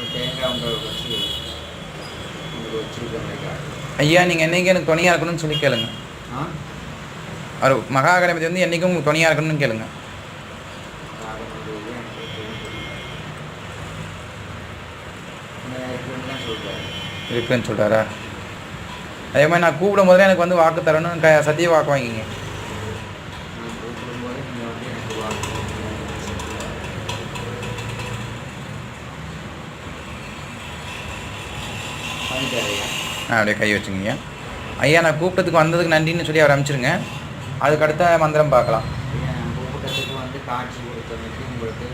ஒரு தேங்காய் உங்களை வச்சு உங்களுக்கு வச்சுருக்கேன் ஐயா நீங்கள் என்னைக்கு எனக்கு துணையாக இருக்கணும்னு சொல்லி கேளுங்க. அவர் மகா கணபதி வந்து என்றைக்கும் உங்களுக்கு துணையாக இருக்கணும்னு கேளுங்க. இருக்குன்னு சொல்கிறாரா அதே மாதிரி நான் கூப்பிடும் போதே எனக்கு வந்து வாக்கு தரணும். க சத்திய வாக்கு வாங்கிங்க நான் கூப்பிடும்போது நீங்கள் வந்து எனக்கு வாக்கு பண்ணிட்டாரையா ஆ அப்படியே கை வச்சுங்க ஐயா நான் கூப்பிட்டதுக்கு வந்ததுக்கு நன்றின்னு சொல்லி அவர் அனுப்பிச்சிருங்க. அதுக்கு அடுத்த மந்திரம் பார்க்கலாம். கூப்பிட்டதுக்கு கூப்பிட்டத்துக்கு வந்து காட்சி கொடுத்தமைக்கு உங்களுக்கு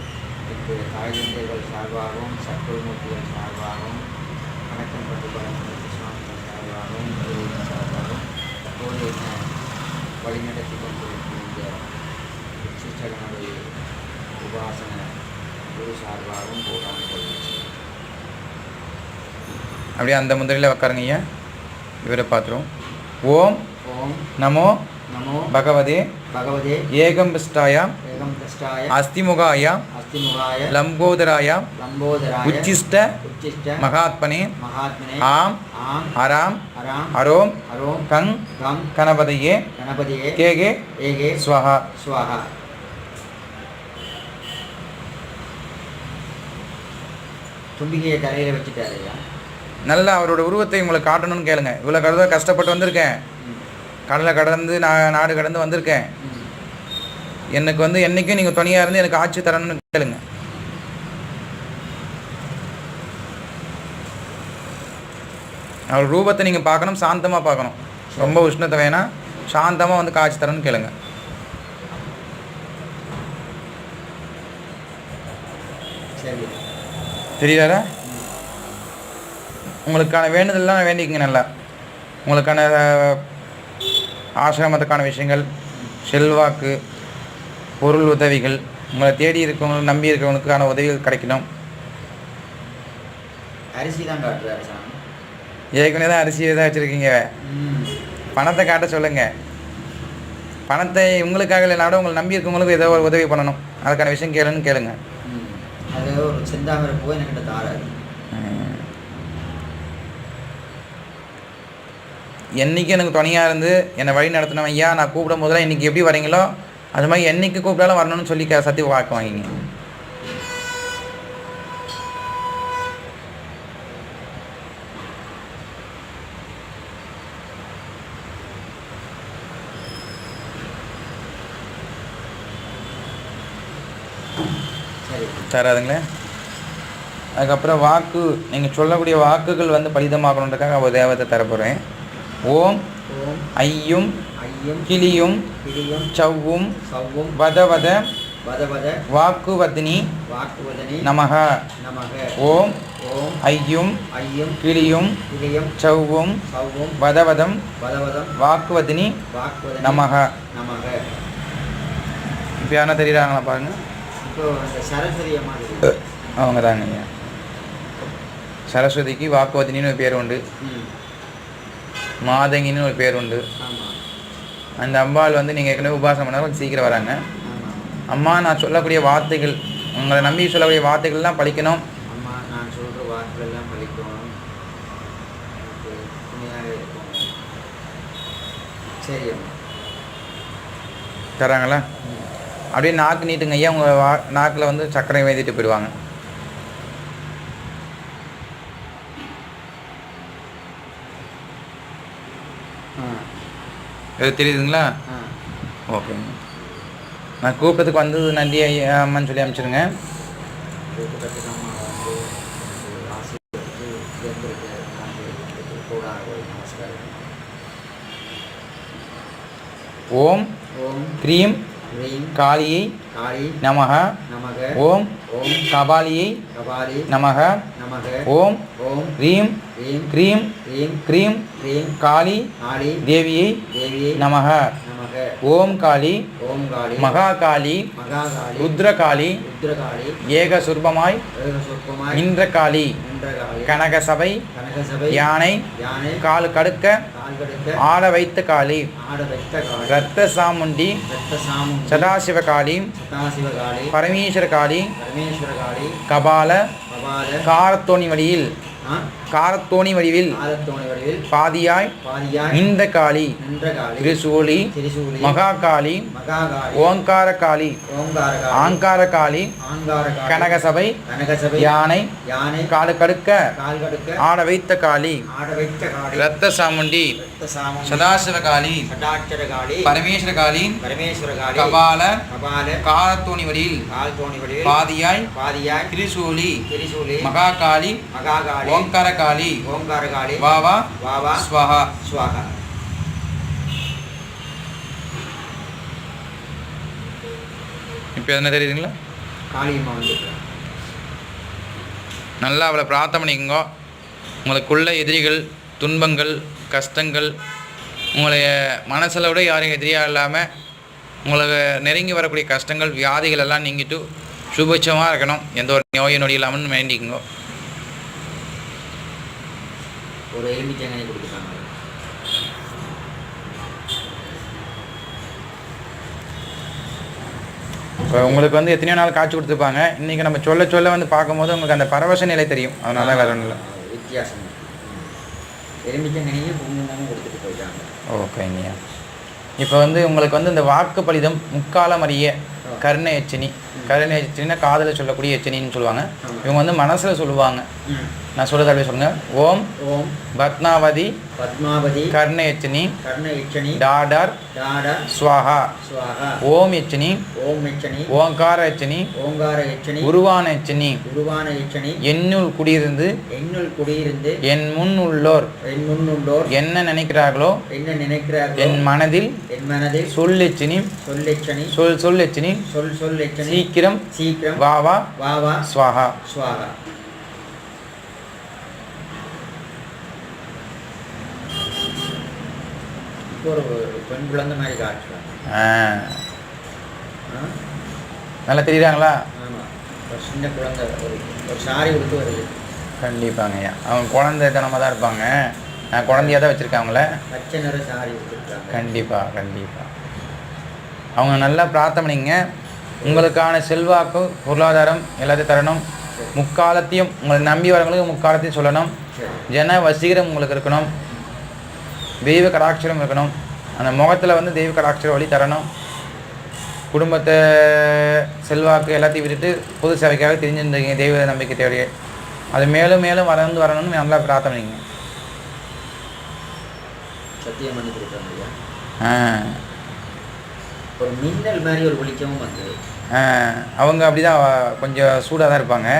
எங்கள் தாய்ந்தர்கள் சார்பாகவும் சக்கரமூர்த்திகள் சார்பாகவும் வணக்கம் பட்டு சுவாமிகள் சார்பாகவும் குருவின் சார்பாகவும் தற்போது வழிநடத்தி கொண்டிருக்கின்ற உபாசன குரு சார்பாகவும் போராடி கொள்கிறேன் அப்படியே அந்த முந்திரையில் உட்காருங்க ஐயா. இவரை பார்த்துருவோம். ஓம் ஓம் நமோ நமோ பகவதே பகவதே ஏகம்பிஷ்டாய ஏகம் கஷ்டாய அஸ்திமுகாய அஸ்திமுகாய லம்போதராய லம்போதராய உச்சிஷ்ட உச்சிஷ்ட மகாத்மனே மகாத்மனே ஆம் ஆம் அராம் அராம் அரோம் அரோம் கங் கம் கணபதையே கணபதியே கேகே ஏகே ஸ்வஹா. ஸ்வாஹா. தும்பிக்கையை தலையில வச்சுட்டாருயா நல்லா அவரோட உருவத்தை உங்களுக்கு காட்டணும்னு கேளுங்க. இவ்வளோ கடந்த கஷ்டப்பட்டு வந்திருக்கேன். கடலை கடந்து நான் நாடு கடந்து வந்திருக்கேன். எனக்கு வந்து என்றைக்கும் நீங்கள் துணையாக இருந்து எனக்கு ஆட்சி தரணும்னு கேளுங்க. அவர் ரூபத்தை நீங்கள் பார்க்கணும் சாந்தமாக பார்க்கணும். ரொம்ப உஷ்ணத்தை வேணாம் சாந்தமாக வந்து காட்சி தரணும்னு கேளுங்க. சரி. தெரியுதாரா உங்களுக்கான வேண்டுதல்லாம் வேண்டிக்கங்க நல்லா. உங்களுக்கான ஆசிரமத்துக்கான விஷயங்கள் செல்வாக்கு பொருள் உதவிகள் உங்களை தேடி இருக்கவங்க நம்பி இருக்கவங்களுக்கான உதவிகள் கிடைக்கணும். அரிசி தான் காட்டுறாரு ஏற்கனவே தான் அரிசி தான் வச்சுருக்கீங்க. பணத்தை காட்ட சொல்லுங்கள் பணத்தை உங்களுக்காக இல்லைனாலும் உங்களை நம்பி இருக்கவங்களுக்கு ஏதோ ஒரு உதவி பண்ணணும். அதுக்கான விஷயம் கேளுன்னு கேளுங்க. அது ஒரு செந்தாமரை பூ என்கிட்ட தாராரு. ம். எனக்கு துணையாக இருந்து என்னை வழி நடத்தணும் ஐயா நான் கூப்பிடும் போதெல்லாம் இன்றைக்கி எப்படி வரீங்களோ அது மாதிரி என்றைக்கு கூப்பிட்டாலும் வரணும்னு சொல்லி க- சத்திய வாக்கு வாங்கிங்க சரி தராதுங்களே அதுக்கப்புறம் வாக்கு நீங்கள் சொல்லக்கூடிய வாக்குகள் வந்து பலிதமாகணுன்றக்காக ஒரு தேவத்தை தரப்போகிறேன் ஓம் ஐயும் ஐயம் கிளியும் சவ்வும் வதவத வாக்குவதினி நமக. ஓம் ஓம் ஐயும் ஐயம் கிளியும் சவ்வும் வதவதம் வாக்குவதினி நமக. இப்போ யாரா தெரியுறாங்களா பாருங்க. அவங்க தாங்க சரஸ்வதிக்கு வாக்குவதினின்னு ஒரு பேர் உண்டு. மாதங்கின்னு ஒரு பேர் உண்டு அந்த அம்பாள் வந்து நீங்கள் ஏற்கனவே உபாசனம் பண்ணாலும் கொஞ்சம் சீக்கிரம் வராங்க. அம்மா நான் சொல்லக்கூடிய வார்த்தைகள் உங்களை நம்பி சொல்லக்கூடிய வார்த்தைகள்லாம் பழிக்கணும். சரி தராங்களா. அப்படியே நாக்கு நீட்டுங்க ஐயா. உங்கள் வா நாக்கில் வந்து சர்க்கரை வேதிட்டு போயிடுவாங்க. தெரியுதுங்களா? ஓகேங்க நான் கூப்பிட்டதுக்கு வந்தது நன்றி அம்மான்னு சொல்லி அனுப்பிச்சிருங்க ஓம் ஓம் க்ரீம் காளியை காளி நமக ஓம் ஓம் கபாலியை கபாலி நமக ஓம் ஓம் ரீம் க்ரீம் க்ரீம் காளி காளி தேவியை தேவியை நமக. ஓம் காளி ஓம் காளி மகா காளி மகாகாளி ருத்ரகாளி ருத்ரகாளி ஏக சுர்பமாய் நின்ற காளி நின்ற காளி கனக சபை கனகசபை யானை கால் கடுக்க ஆட வைத்த காளி ஆட வைத்த காளி ரத்த சாமுண்டி சதாசிவ காளி சதாசிவ காளி பரமேஸ்வர காளி பரமேஸ்வர காளி கபால கபால காரத்தோணி வழியில் காரத்தோணி வடிவில் பாதியாய் நின்ற காளி திரிசூலி திரிசூலி மகா காளி மகாகாளி ஓங்கார காளி ஆங்கார காளி கனகசபை யானை யானை காலு கடுக்க கால் கடுக்க ஆட வைத்த காளி ரத்த சாமுண்டி சதாசிவ காளி பரமேஸ்வர காளி பரமேஸ்வர கபால கபால காரத்தோணி வடிவில் பாதியாய் பாதியாய் திரிசூலி திரிசூலி மகா காளி மகாகாளி ஓங்கார காளி ஓங்கார காளி வாவா வாவா ஸ்வஹா. ஸ்வாகா இப்போ என்ன தெரியுதுங்களா? காளியம்மா வந்துருக்காங்க நல்லா அவளை பிரார்த்தனை பண்ணிக்கோங்க. உங்களுக்குள்ள எதிரிகள் துன்பங்கள் கஷ்டங்கள் உங்களுடைய மனசில் விட யாரும் எதிரியாக இல்லாமல் உங்களுக்கு நெருங்கி வரக்கூடிய கஷ்டங்கள் வியாதிகள் எல்லாம் நீங்கிட்டு சுபிட்சமாக இருக்கணும். எந்த ஒரு நோய் நொடி இல்லாமல் வேண்டிக்கோங்க. ஒரு எலுமிச்சங்காய் கொடுத்துருக்காங்க இப்போ உங்களுக்கு வந்து எத்தனையோ நாள் காய்ச்சி கொடுத்துருப்பாங்க. இன்றைக்கி நம்ம சொல்ல சொல்ல வந்து பார்க்கும்போது உங்களுக்கு அந்த பரவச நிலை தெரியும். அதனால தான் வேற ஒன்றும் இல்லை. வித்தியாசம். எலுமிச்சங்கனியும் குங்குமமும் கொடுத்துட்டு போயிட்டாங்க. ஓகேங்கய்யா இப்போ வந்து உங்களுக்கு வந்து இந்த வாக்கு பலிதம் முக்காலம் அறிய கருணை எச்சினி. கருணை எச்சினின்னா காதில் சொல்லக்கூடிய எச்சினின்னு சொல்லுவாங்க. இவங்க வந்து மனசில் சொல்லுவாங்க. நான் சொல்கிறது அப்படியே சொல்லுங்க. ஓம் ஓம் பத்மாவதி பத்மாவதி கர்ண எச்சினி கர்ண இச்சனி டாடர் டாட ஸ்வாஹா ஸ்வாகா ஓம் எச்சினி ஓம் இச்சனி ஓங்கார எச்சினி ஓங்கார இச்சனி உருவான எச்சினி உருவான இச்சனி என்னுள் குடியிருந்து என்னுள் குடியிருந்து என் முன் உள்ளோர் என் முன்னுள்ளோர் என்ன நினைக்கிறார்களோ என்ன நினைக்கிறார்களோ என் மனதில் என் மனதில் சொல் எச்சினி சொல்லெச்சனி சொல் சொல் எச்சினி சொல் சொல் எச்சனி சீக்கிரம் சீக்கிரம் வா வா வா வா ஸ்வாஹா ஸ்வாகா இப்போ ஒரு பெண் குழந்தை மாதிரி காட்டுறாங்க. ஆ. ஆ? நல்லா தெரியுறாங்களா? ஆமா. ஒரு சின்ன குழந்தை ஒரு ஒரு சாரி உடுத்து வருது. கண்டிப்பாங்க ஐயா. அவங்க குழந்தைத்தனமாக தான் இருப்பாங்க. நான் குழந்தையாக தான் வச்சுருக்கேன் அவங்கள பச்சை நிற சாரி உடுத்துருக்காங்க. கண்டிப்பாக கண்டிப்பாக அவங்க நல்லா பிரார்த்தனை பண்ணிங்க உங்களுக்கான செல்வாக்கு பொருளாதாரம் எல்லாத்தையும் தரணும். முக்காலத்தையும் உங்களை நம்பி வரவங்களுக்கு முக்காலத்தையும் சொல்லணும். ஜன வசீகரம் உங்களுக்கு இருக்கணும். தெய்வ கடாட்சரம் இருக்கணும். அந்த முகத்தில் வந்து தெய்வ கடாட்சர வழி தரணும். குடும்பத்தை செல்வாக்கு எல்லாத்தையும் விட்டுட்டு பொது சேவைக்காக தெரிஞ்சிருந்தீங்க தெய்வ நம்பிக்கை தேவையே அது மேலும் மேலும் வளர்ந்து வரணும்னு நல்லா பிரார்த்தனை பண்ணிங்க சத்தியம் பண்ணி கொடுத்தாங்க ஐயா. ஆ. ஒரு மின்னல் மாதிரி ஒரு வெளிச்சமும் வந்தது அவங்க அப்படி தான் கொஞ்சம் சூடாக தான் இருப்பாங்க.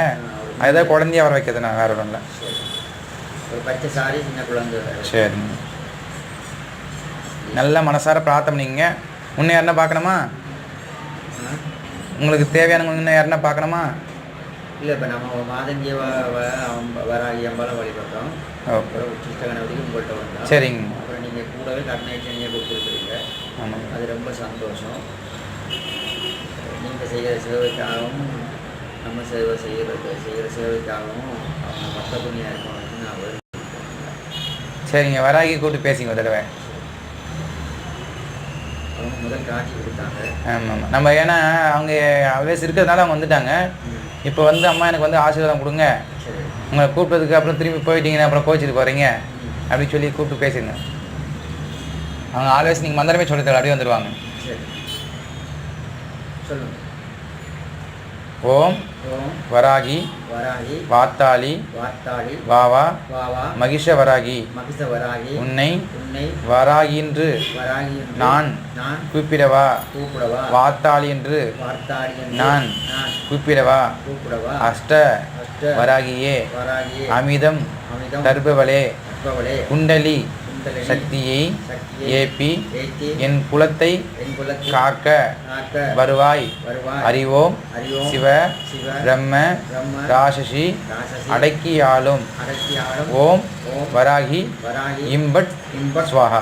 அதுதான் குழந்தைய வர வைக்கிறது நான் வேற ஒன்றும் இல்லை. ஒரு பச்சை சாரி சின்ன குழந்தை சரி நல்ல மனசார பிரார்த்தனை பண்ணிங்க முன்னே யாருன்னா பார்க்கணுமா? உங்களுக்கு தேவையானவங்க இன்னும் யாருன்னா பார்க்கணுமா? இல்லை இப்போ நம்ம மாதங்கிய வ- வ- அவன் வர ஐயம்பாலம் வழிபட்டோம். அப்புறம் உச்சிஷ்ட கணபதிக்கு உங்கள்கிட்ட வந்தோம். சரிங்க. அப்புறம் நீங்கள் கூடவே கருணாச்சனியை கொடுத்துருக்குறீங்க ஆமாங்க அது ரொம்ப சந்தோஷம். நீங்கள் செய்கிற சேவைக்காகவும் நம்ம சேவை செய்கிறது செய்கிற சேவைக்காகவும் அவங்க இருக்கணும் நான் வேண்டிக்கிறேன். சரிங்க. வராகி கூப்பிட்டு பேசிங்க ஒரு தடவை அவங்க முதல் காட்சி கொடுத்தாங்க ஆமாம் நம்ம ஏன்னா அவங்க அவேஸ் இருக்கிறதுனால அவங்க வந்துட்டாங்க. இப்போ வந்து அம்மா எனக்கு வந்து ஆசீர்வாதம் கொடுங்க. உங்களை கூப்பிட்டதுக்கு அப்புறம் திரும்பி போயிட்டீங்கன்னா அப்புறம் கோச்சிட்டு போகிறீங்க அப்படின்னு சொல்லி கூப்பிட்டு பேசிடுங்க அவங்க ஆல்வேஸ் நீங்கள் மந்திரமே சொல்லி தர அப்படியே வந்துடுவாங்க ஓம். வராகி வராகி. வாத்தாளி. வாத்தாளி. வாவா. வாவா. மகிஷ வராகி மகிஷ வராகி உன்னை உன்னை வராகி என்று நான் நான் கூப்பிடவா. கூப்பிடவா. வாத்தாளி என்று என்று நான் கூப்பிடவா. கூப்பிடவா. அஷ்ட அஷ்ட வராகியே. வராகியே. அமிதம் அமிதம் தர்பவளே. குண்டலி. சக்தியை ஏற்றி என் குலத்தை காக்க வருவாய். அறிவோம். சிவ பிரம்ம ராசசி ராசசி அடக்கி ஆளும் அடக்கி ஆளும் ஓம் வராகி இம்பட் ஸ்வாகா